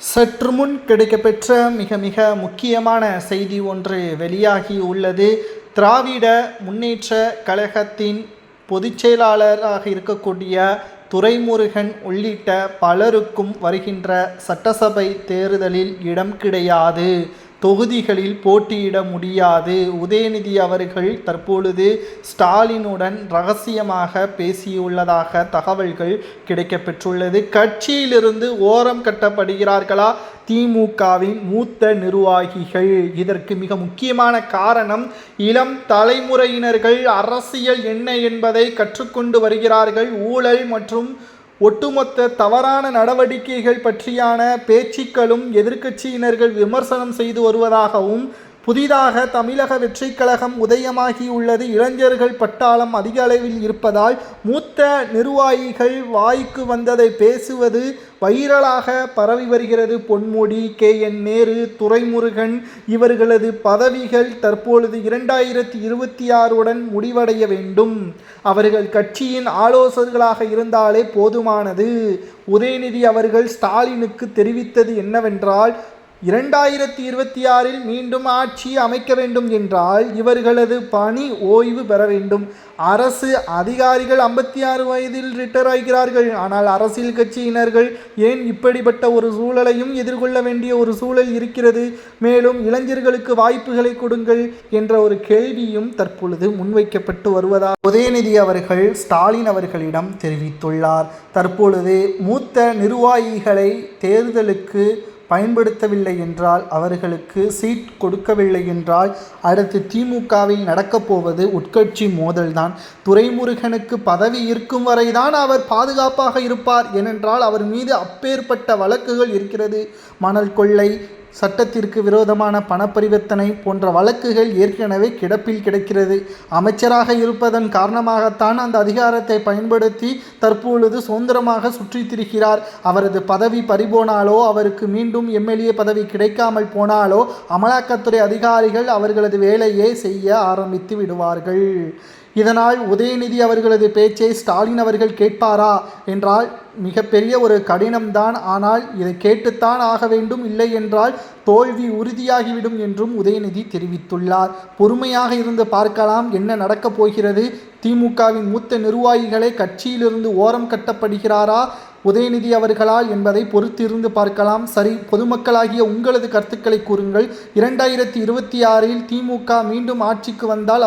சற்று முன் கிடைக்கப்பெற்ற மிக மிக முக்கியமான செய்தி ஒன்று வெளியாகி உள்ளது. திராவிட முன்னேற்ற கழகத்தின் பொதுச் செயலாளராக இருக்கக்கூடிய துரைமுருகன் உள்ளிட்ட பலருக்கும் வருகின்ற சட்டசபை தேர்தலில் இடம் கிடையாது. தொகுதிகளில் போட்டியிட முடியாது. உதயநிதி அவர்கள் தற்பொழுது ஸ்டாலினுடன் ரகசியமாக பேசியுள்ளதாக தகவல்கள் கிடைக்கப்பெற்றுள்ளது. கட்சியிலிருந்து ஓரம் கட்டப்படுகிறார்களா? திமுகவின் மூத்த நிர்வாகிகள். இதற்கு மிக முக்கியமான காரணம் இளம் தலைமுறையினர்கள் அரசியல் என்ன என்பதை கற்றுக்கொண்டு வருகிறார்கள். ஊழல் மற்றும் ஒட்டுமொத்த தவறான நடவடிக்கைகள் பற்றியான பேச்சுக்களும் எதிர்க்கட்சியினர்கள் விமர்சனம் செய்து வருவதாகவும் புதிதாக தமிழக வெற்றி கழகம் உதயமாகியுள்ளது. இளைஞர்கள் பட்டாளம் அதிக அளவில் இருப்பதால் மூத்த நிர்வாகிகள் வாய்க்கு வந்ததை பேசுவது வைரலாக பரவி வருகிறது. பொன்முடி கே. என். நேரு துரைமுருகன் இவர்களது பதவிகள் தற்பொழுது இரண்டாயிரத்தி இருபத்தி ஆறுடன் முடிவடைய வேண்டும். அவர்கள் கட்சியின் ஆலோசகர்களாக இருந்தாலே போதுமானது. உதயநிதி அவர்கள் ஸ்டாலினுக்கு தெரிவித்தது என்னவென்றால் இரண்டாயிரத்தி இருபத்தி ஆறில் மீண்டும் ஆட்சி அமைக்க வேண்டும் என்றால் இவர்களது பணி ஓய்வு பெற வேண்டும். அரசு அதிகாரிகள் ஐம்பத்தி ஆறு வயதில் ரிட்டையர் ஆகிறார்கள். ஆனால் அரசியல் கட்சியினர்கள் ஏன் இப்படிப்பட்ட ஒரு சூழலையும் எதிர்கொள்ள வேண்டிய ஒரு சூழல் இருக்கிறது? மேலும் இளைஞர்களுக்கு வாய்ப்புகளை கொடுங்கள் என்ற ஒரு கேள்வியும் தற்பொழுது முன்வைக்கப்பட்டு வருவதாக உதயநிதி அவர்கள் ஸ்டாலின் அவர்களிடம் தெரிவித்துள்ளார். தற்பொழுது மூத்த நிர்வாகிகளை தேர்தலுக்கு பயன்படுத்தவில்லை என்றால் அவர்களுக்கு சீட் கொடுக்கவில்லை என்றால் அடுத்து திமுகவில் நடக்கப் போவது உட்கட்சி மோதல்தான். துரைமுருகனுக்கு பதவி இருக்கும் வரைதான் அவர் பாதுகாப்பாக இருப்பார். ஏனென்றால் அவர் மீது அப்பேற்பட்ட வழக்குகள் இருக்கிறது. மணல் கொள்ளை சட்டத்திற்கு விரோதமான பணப்பரிவர்த்தனை போன்ற வழக்குகள் ஏற்கனவே கிடப்பில் கிடக்கிறது. அமைச்சராக இருப்பதன் காரணமாகத்தான் அந்த அதிகாரத்தை பயன்படுத்தி தற்பொழுது சுதந்திரமாக சுற்றித் திரிகிறார் அவரது பதவி பறிபோனாலோ அவருக்கு மீண்டும் எம்எல்ஏ பதவி கிடைக்காமல் போனாலோ அமலாக்கத்துறை அதிகாரிகள் அவர்களது வேலையை செய்ய ஆரம்பித்து விடுவார்கள். இதனால் உதயநிதி அவர்களது பேச்சை ஸ்டாலின் அவர்கள் கேட்பாரா என்றால் மிகப்பெரிய ஒரு கடினம்தான். ஆனால் இதை கேட்டுத்தான் ஆக வேண்டும் இல்லை என்றால் தோல்வி உறுதியாகிவிடும் என்றும் உதயநிதி தெரிவித்துள்ளார். பொறுமையாக இருந்து பார்க்கலாம் என்ன நடக்கப் போகிறது? திமுகவின் மூத்த நிர்வாகிகளை கட்சியிலிருந்து ஓரம் கட்டப்படுகிறாரா? உதயநிதி அவர்களால் என்பதை பொறுத்திருந்து பார்க்கலாம். சரி பொதுமக்களாகிய உங்களது கருத்துக்களை கூறுங்கள். இரண்டாயிரத்தி இருபத்தி ஆறில் திமுக மீண்டும் ஆட்சிக்கு வந்தால்